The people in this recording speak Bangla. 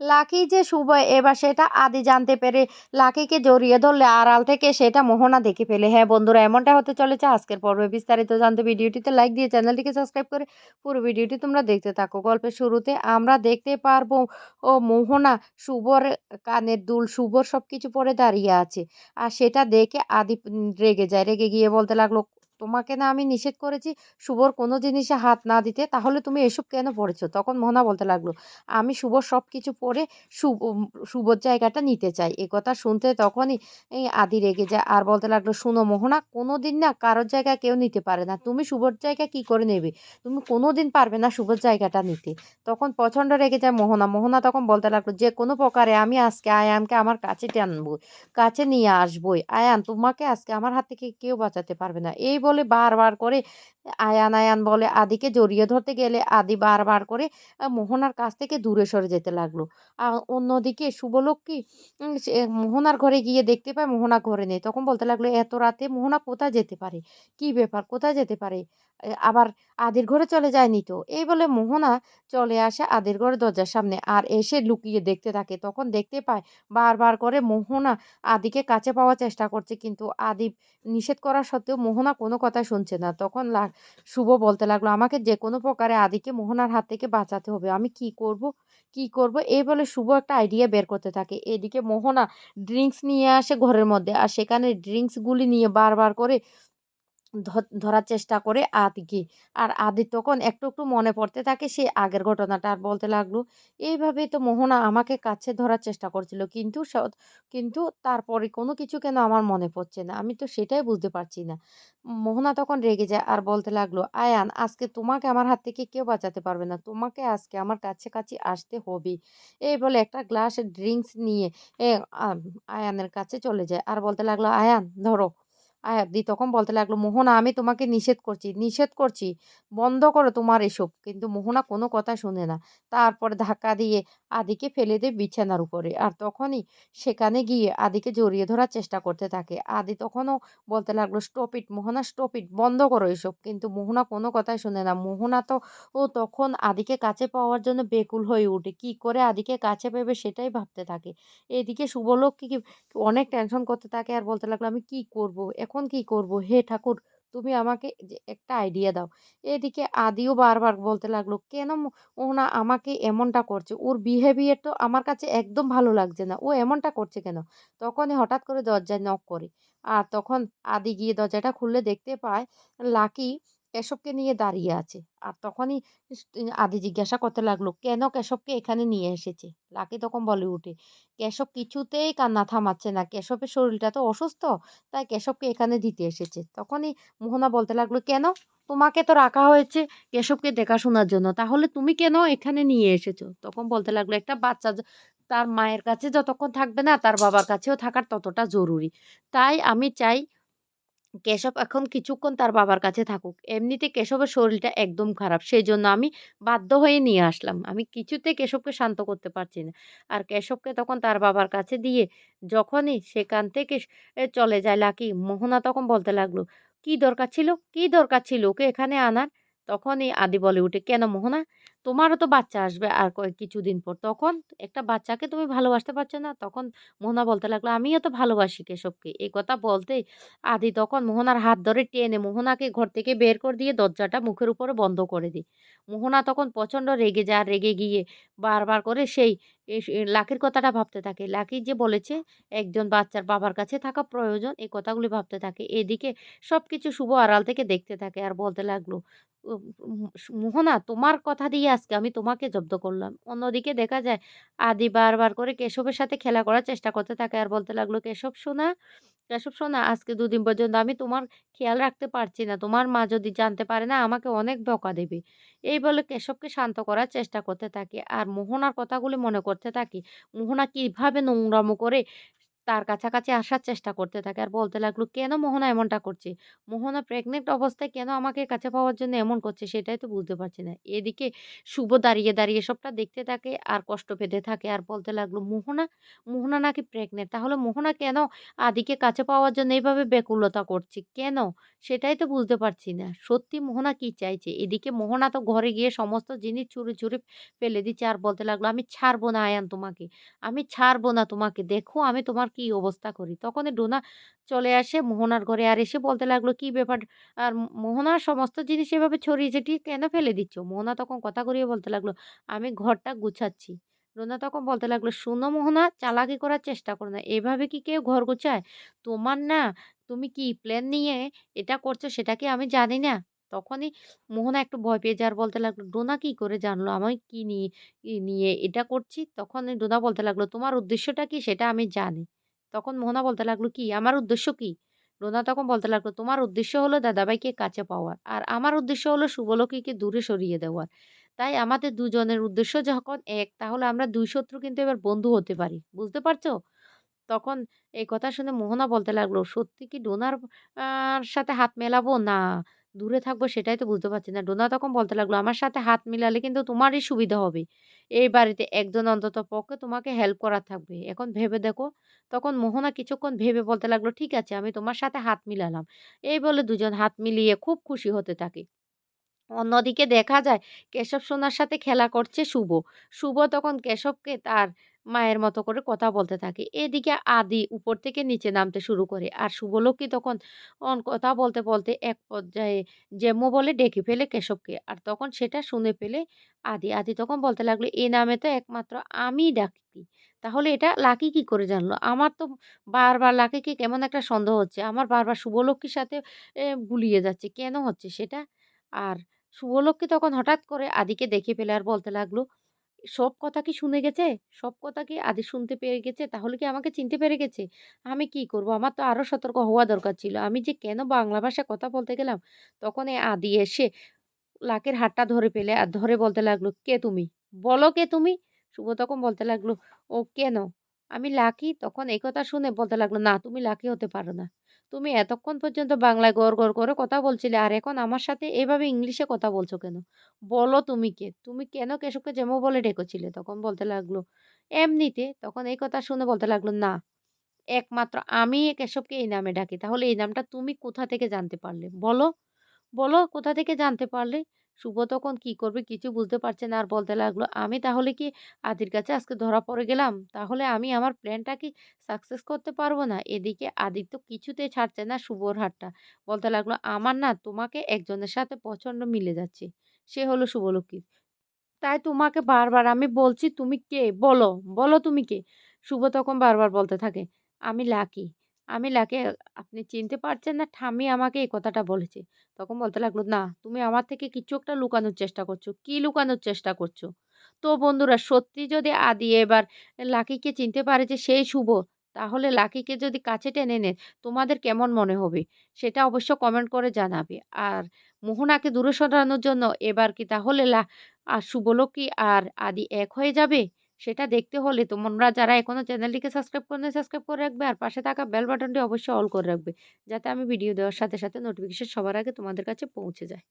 লাকি যে শুভ এবার সেটা আদি জানতে পেরে লাকিকে জড়িয়ে ধরলে আড়াল থেকে সেটা মোহনা দেখে ফেলে। হ্যাঁ বন্ধুরা, এমনটা হতে চলেছে আজকের পর্বে। বিস্তারিত জানতে ভিডিওটিতে লাইক দিয়ে চ্যানেলটিকে সাবস্ক্রাইব করে পুরো ভিডিওটি তোমরা দেখতে থাকো। গল্পের শুরুতে আমরা দেখতে পারব, ও মোহনা শুভর কানের দুল, শুভর সব কিছু পরে দাঁড়িয়ে আছে। আর সেটা দেখে আদি রেগে যায়। রেগে গিয়ে বলতে লাগল তোমাকে না আমি নিষেধ করেছি শুভর কোনো জিনিসে হাত না দিতে, তাহলে তুমি এসব কেন পড়েছো? তখন মোহনা বলতে লাগল, আমি শুভর সব কিছু পরে শুভ শুভর জায়গাটা নিতে চাই। এ কথা শুনতে তখনই এই আদি রেগে যায় আর বলতে লাগল, শুনো মোহনা কোনো দিন না কারোর জায়গা কেউ নিতে পারে না। তুমি শুভর জায়গা কি করে নেবে? তুমি কোনো দিন পারবে না শুভর জায়গাটা নিতে। তখন প্রচণ্ড রেগে যায় মোহনা। মোহনা তখন বলতে লাগল, যে কোনো প্রকারে আমি আজকে আয়ানকে আমার কাছে টানবো, কাছে নিয়ে আসবোই। আয়ান, তোমাকে আজকে আমার হাত থেকে কেউ বাঁচাতে পারবে না। এই বলে বারবার করে আয়ান আয়ান বলে আদিকে জড়িয়ে ধরতে গেলে আদি বারবার করে মোহনার কাছ থেকে দূরে সরে যেতে লাগল। আর অন্যদিকে শুভলক্ষ্মী মোহনার ঘরে গিয়ে দেখতে পায় মোহনা ঘরে নেই। তখন বলতে লাগল, এত রাতে মোহনা কোথায় যেতে পারে? কি ব্যাপার? কোথায় যেতে পারে? আবার আদির ঘরে চলে যায়নি তো? এই বলে মোহনা চলে আসে আদির ঘরের দরজার সামনে। আর এসে লুকিয়ে দেখতে থাকে। তখন দেখতে পায় বারবার করে মোহনা আদিকে কাছে পাওয়ার চেষ্টা করছে। কিন্তু আদি নিষেধ করা সত্ত্বেও মোহনা কোনো কথা শুনছে না। তখন শুভ বলতে লাগল, আমাকে যে কোনো প্রকারে আদিকে, মোহনার হাত থেকে বাঁচাতে হবে। আমি কি করব? কি করব? এই বলে শুভ একটা আইডিয়া বের করতে থাকে। এদিকে মোহনা ড্রিঙ্কস নিয়ে আসে ঘরের মধ্যে। আর সেখানে ড্রিঙ্কসগুলি নিয়ে বারবার করে ধরার চেষ্টা করে আদিকে। আর আদি তখন একটু একটু মনে পড়তে থাকে সে আগের ঘটনাটা আর বলতে লাগল এইভাবেই তো মোহনা আমাকে কাছে ধরার চেষ্টা করছিল, কিন্তু কিন্তু তারপরে কোনো কিছু কেন আমার মনে পড়ছে না? আমি তো সেটাই বুঝতে পারছি না। মোহনা তখন রেগে যায় আর বলতে লাগল, আয়ান, আজকে তোমাকে আমার হাত থেকে কেউ বাঁচাতে পারবে না, তোমাকে আজকে আমার কাছে কাছে আসতে হবে। এই বলে একটা গ্লাস ড্রিঙ্কস নিয়ে আয়ানের কাছে চলে যায় আর বলতে লাগল, আয়ান, ধরো। আয়াদি তখন বলতে লাগল, মোহনা, আমি তোমাকে নিষেধ করছি নিষেধ করছি, বন্ধ করো তোমার এসব। কিন্তু মোহনা কোনো কথা শুনে না। তারপরে ধাক্কা দিয়ে আদিকে ফেলে দেয় বিছানার উপরে। আর তখনই সেখানে গিয়ে আদিকে জড়িয়ে ধরার চেষ্টা করতে থাকে। আদি তখনও বলতে লাগল stop it Mohona stop it বন্ধ করো এসব। কিন্তু মোহনা কোনো কথাই শুনে না। মোহনা তো, ও তখন আদিকে কাছে পাওয়ার জন্য বেকুল হয়ে ওঠে কি করে আদিকে কাছে পেবে সেটাই ভাবতে থাকে। এদিকে শুভলক্ষ্মী কি অনেক টেনশন করতে থাকে। আর বলতে লাগল, আমি কি করব? এখন কি করব? হে ঠাকুর, তুমি আমাকে একটা আইডিয়া দাও। এদিকে আদিও বারবার বলতে লাগল, কেন ওনা আমাকে এমনটা করছে? ওর বিহেভিয়ার তো আমার কাছে একদম ভালো লাগছে না। ও এমনটা করছে কেন? তখনই হঠাৎ করে দরজায় নক করে। আর তখন আদি গিয়ে দরজাটা খুললে দেখতে পায়, লাকি কেশবকে নিয়ে দাঁড়িয়ে আছে। আর তখনই আদি জিজ্ঞাসা করতে লাগল, কেন কেশবকে এখানে নিয়ে এসেছে? লাকি তখন বলে উঠে, কেশব কিছুতেই কান্না থামাচ্ছে না। কেশবের শরীরটা তো অসুস্থ, তাই কেশবকে এখানে দিতে এসেছে। তখনই মোহনা বলতে লাগল, কেন? তোমাকে তো রাখা হয়েছে কেশবকে দেখাশোনার জন্য। তাহলে তুমি কেন এখানে নিয়ে এসেছ? তখন বলতে লাগল, একটা বাচ্চা তার মায়ের কাছে যতক্ষণ থাকবে না, তার বাবার কাছেও থাকার ততটা জরুরি। তাই আমি চাই কেশব এখন কিছুক্ষণ তার বাবার কাছে থাকুক। এমনিতে কেশবের শরীরটা একদম খারাপ সেই জন্য আমি বাধ্য হয়ে নিয়ে আসলাম। আমি কিছুতে কেশবকে শান্ত করতে পারছি না। আর কেশবকে তখন তার বাবার কাছে দিয়ে যখনই সেখান থেকে চলে যায় লাকি, মোহনা তখন বলতে লাগল, কি দরকার ছিল? কি দরকার ছিল? ওকে এখানে আনার? তখনই আদি বলে উঠে, কেন মোহনা? তোমারও তো বাচ্চা আসবে আর কিছুদিন পর। তখন একটা বাচ্চাকে তুমি ভালোবাসতে পারছ না, তখন মোহনা বলতে লাগল, আমিও তো ভালোবাসি কেশবকে। এই কথা বলতে আদি তখন মোহনার হাত ধরে টেনে মোহনাকে ঘর থেকে বের করে দিয়ে দরজাটা মুখের উপরে বন্ধ করে দিই মোহনা তখন প্রচণ্ড রেগে যায় রেগে গিয়ে বারবার করে সেই লাকির কথাটা ভাবতে থাকে। লাকি যে বলেছে, একজন বাচ্চার বাবার কাছে থাকা প্রয়োজন এই কথাগুলি ভাবতে থাকে। এদিকে সব কিছু শুভ আড়াল থেকে দেখতে থাকে, আর বলতে লাগল মোহনা, তোমার কথা দিয়ে আজকে আমি তোমাকে জব্দ করলাম। অন্যদিকে দেখা যায় আদি বারবার করে কেশবের সাথে খেলা করার চেষ্টা করতে থাকে। আর বলতে লাগল, কেশব শোনা কেশব শোনা আজকে দুদিন পর্যন্ত আমি তোমার খেয়াল রাখতে পারছি না। তোমার মা যদি জানতে পারে না, আমাকে অনেক বকা দেবে। এই বলে কেশবকে শান্ত করার চেষ্টা করতে থাকি। আর মোহনার কথাগুলি মনে করতে থাকি, মোহনা কীভাবে নোংরামো করে তার কাছাকাছি আসার চেষ্টা করতে থাকে আর বলতে লাগল, "কেন মোহনা এমনটা করছে? মোহনা প্রেগনেন্ট অবস্থায় কেন আমাকে কাছে পাওয়ার জন্য এমন করছে সেটাই তো বুঝতে পারছি না।" এদিকে শুভ দাঁড়িয়ে, দাঁড়িয়ে সবটা দেখতে থাকে আর কষ্ট পেতে থাকে আর বলতে লাগল, "মোহনা, মোহনা নাকি প্রেগনেন্ট? তাহলে মোহনা কেন আদিকে কাছে পাওয়ার জন্য এইভাবে ব্যাকুলতা করছে? কেন? সেটাই তো বুঝতে পারছি না। সত্যি মোহনা কি চাইছে?" এদিকে মোহনা তো ঘরে গিয়ে সমস্ত জিনিস ছুঁড়ে, ছুঁড়ে ফেলে দিচ্ছে আর বলতে লাগল, "আমি ছাড়বো না আয়ান তোমাকে। আমি ছাড়বো না তোমাকে। দেখো আমি তোমার অবস্থা করি।" তখনই ডোনা চলে আসে মোহনার ঘরে আর এসে বলতে লাগল, "কি ব্যাপার? আর মোহনা সমস্ত জিনিস এভাবে ছড়িয়ে ছিটিয়ে কেন ফেলে দিচ্ছ?" মোহনা তখন কথা করিয়ে বলতে লাগল, "আমি ঘরটা গুছাচ্ছি।" রুনা তখন বলতে লাগল, "শোনো মোহনা, চালাকি করার চেষ্টা করো না। এভাবে কি কেউ ঘর গোছায়? তোমার না তুমি কি প্ল্যান নিয়ে এটা করছ সেটা কি আমি জানি না?" তখনই মোহনা একটু ভয় পেয়ে যায় আর বলতে লাগল, "ডোনা কি করে জানলো আমি কি নিয়ে নিয়ে এটা করছি?" তখন ডোনা বলতে লাগল, "তোমার উদ্দেশ্যটা কি সেটা আমি জানি।" তখন মোহনা বলতে লাগল, "কি? আমার উদ্দেশ্য কি?" রুনা তখন বলতে লাগল, "তোমার উদ্দেশ্য হলো দাদাভাইকে কাছে পাওয়ার। আর আমার উদ্দেশ্য হলো শুভলক্ষীকে দূরে সরিয়ে দেওয়ার। তাই আমাদের দুজনের উদ্দেশ্য যখন এক তাহলে আমরা দুই শত্রু কিন্তু এবার বন্ধু হতে পারি। বুঝতে পারছ?" তখন এই কথা শুনে মোহনা বলতে লাগল, "সত্যি কি ডোনার সাথে হাত মেলাবো? না দূরে থাকব সেটাই তো বুঝতে পারছি না।" ডোনা তখন বলতে লাগল, "আমার সাথে হাত মিলালে কিন্তু তোমারই সুবিধা হবে। এই বাড়িতে একজন অন্তত পক্ষে তোমাকে হেল্প করা থাকবে। এখন ভেবে দেখো।" তখন মোহনা কিছুক্ষণ ভেবে বলতে লাগল, "ঠিক আছে আমি তোমার সাথে হাত মিলালাম।" এই বলে দুজন হাত মিলিয়ে খুব খুশি হতে থাকে। অন্যদিকে দেখা যায় কেশব সোনার সাথে খেলা করছে শুভ। শুভ তখন কেশবকে তার মায়ের মতো করে কথা বলতে থাকে। এদিকে আদি উপর থেকে নিচে নামতে শুরু করে। আর শুভলক্ষ্মী তখন অন কথা বলতে, বলতে এক পর্যায়ে জেম্মু বলে ডেকে ফেলে কেশবকে। আর তখন সেটা শুনে ফেলে আদি। আদি তখন বলতে লাগল, "এ নামে তো একমাত্র আমিই ডাকি। তাহলে এটা লাকি কি করে জানলো? আমার তো বারবার লাকিকে কেমন একটা সন্দেহ হচ্ছে। আমার বারবার শুভলক্ষ্মীর সাথে গুলিয়ে যাচ্ছে। কেন হচ্ছে সেটা?" আর শুভলক্ষ্মী তখন হঠাৎ করে আদিকে দেখে ফেলে আর বলতে লাগল, "সব কথা কি শুনে গেছে? সব কথা কি আদি শুনতে পেরে গেছে? তাহলে কি আমাকে চিনতে পেরে গেছে? আমি কি করব? আমার তো আরও সতর্ক হওয়া দরকার ছিল। আমি যে কেন বাংলা ভাষায় কথা বলতে গেলাম?" তখন এ আদি এসে লাকের হাতটা ধরে ফেলে আর ধরে বলতে লাগল, "কে তুমি? বলো কে তুমি?" শুভ তখন বলতে লাগল, "ও কেন? আমি লাকি।" তখন এই কথা শুনে বলতে লাগল, "না, তুমি লাকি হতে পারো না। তুমি এতক্ষণ পর্যন্ত বাংলায় গড়, গড় করে কথা বলছিলে আর এখন আমার সাথে এভাবে ইংলিশে কথা বলছো কেন? বলো তুমি কে? তুমি কেন কেশবকে যেমন বলে ডেকেছিলে?" তখন বলতে লাগল, "এমনিতে।" তখন এই কথা শুনে বলতে লাগল, "না, একমাত্র আমি কেশবকে এই নামে ডাকি। তাহলে এই নামটা তুমি কোথা থেকে জানতে পারলে? বলো।" বলো কোথা থেকে জানতে পারলে? শুভ তখন কি করবে কিছু বুঝতে পারছে না আর বলতে লাগল, "আমি তাহলে কি আদির কাছে আজকে ধরা পড়ে গেলাম? তাহলে আমি আমার প্ল্যানটা কি সাকসেস করতে পারব না?" এদিকে আদির তো কিছুতেই ছাড়ছে না শুভর হাতটা। বলতে লাগল, "আমার না তোমাকে একজনের সাথে প্রচণ্ড মিলে যাচ্ছে। সে হলো শুভলক্ষী। তাই তোমাকে বারবার আমি বলছি তুমি কে? বলো, বলো তুমি কে?" শুভ তখন বারবার বলতে থাকে, "আমি লাকি, আমি লাকি আপনি চিনতে পারছেন না ঠাম্মি আমাকে এই কথাটা বলেছে।" তখন বলতে লাগল, "না, তুমি আমার থেকে কিছু একটা লুকানোর চেষ্টা করছ। কি লুকানোর চেষ্টা করছ?" তো বন্ধুরা সত্যি যদি আদি এবার লাকিকে চিনতে পারে যে সেই শুভ, তাহলে লাকিকে যদি কাছে টেনে নেয় তোমাদের কেমন মনে হবে? সেটা অবশ্য কমেন্ট করে জানাবে। আর মোহনাকে দূরে সরানোর জন্য এবার কি তাহলে লা আর শুভলক্ষী আর আদি এক হয়ে যাবে? সেটা দেখতে হলে তোমরা যারা এখনও চ্যানেলটিকে সাবস্ক্রাইব করে সাবস্ক্রাইব করে রাখবে আর পাশে থাকা বেল বাটনটি অবশ্যই অল করে রাখবে। যাতে আমি ভিডিও দেওয়ার সাথে, সাথে নোটিফিকেশন সবার আগে তোমাদের কাছে পৌঁছে যায়।